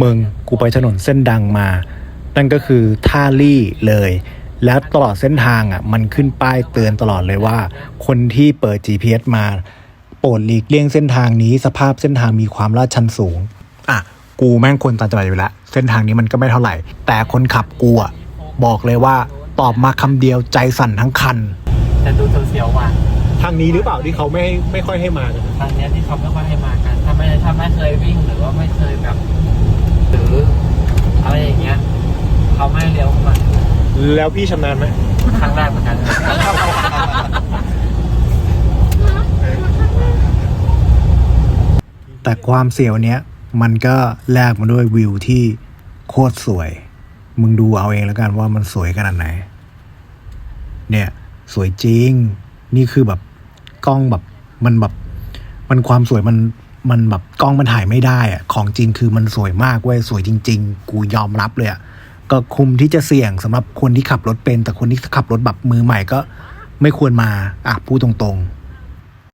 มึงกูไปถนนเส้นดังมา นั่นก็คือท่าลี่เลย แล้วตลอดเส้นทางอะมันขึ้นป้ายเตือนตลอดเลยว่า คนที่เปิด GPS มา โปรดหลีกเลี่ยงเส้นทางนี้สภาพเส้นทางมีความลาดชันสูง อะ กูแม่งคนต่างจังหวัดอยู่แล้วเส้นทางนี้มันก็ไม่เท่าไหร่ แต่คนขับกูอะบอกเลยว่าตอบมาคำเดียวใจสั่นทั้งคัน แต่ดูเสียวๆว่ะทางนี้หรือเปล่าที่เขาไม่ไม่ค่อยให้มากัน ทางเนี้ยที่เขาไม่ค่อยให้มากัน ถ้าไม่ถ้าไม่เคยวิ่งหรือว่าไม่เคยแบบ หรืออะไรอย่างเงี้ยเขาไม่ ให้เลี้ยวเข้ามาแล้วพี่ชำนาญไหมครั้งแรกเหมือนกัน แต่ความเสียวเนี้ย มันก็แลกมาด้วยวิวที่โคตรสวย มึงดูเอาเองแล้วกันว่ามันสวยขนาดไหน เนี่ย สวยจริง นี่คือแบบกล้องแบบมันแบบ มันความสวยมันมันแบบกล้องมันถ่ายไม่ได้อะของจริงคือมันสวยมากเว้ยสวยจริง ๆ กูยอมรับเลยอะ ก็คุมที่จะเสี่ยงสำหรับคนที่ขับรถเป็น แต่คนที่ขับรถแบบมือใหม่ก็ไม่ควรมาอะพูดตรงๆ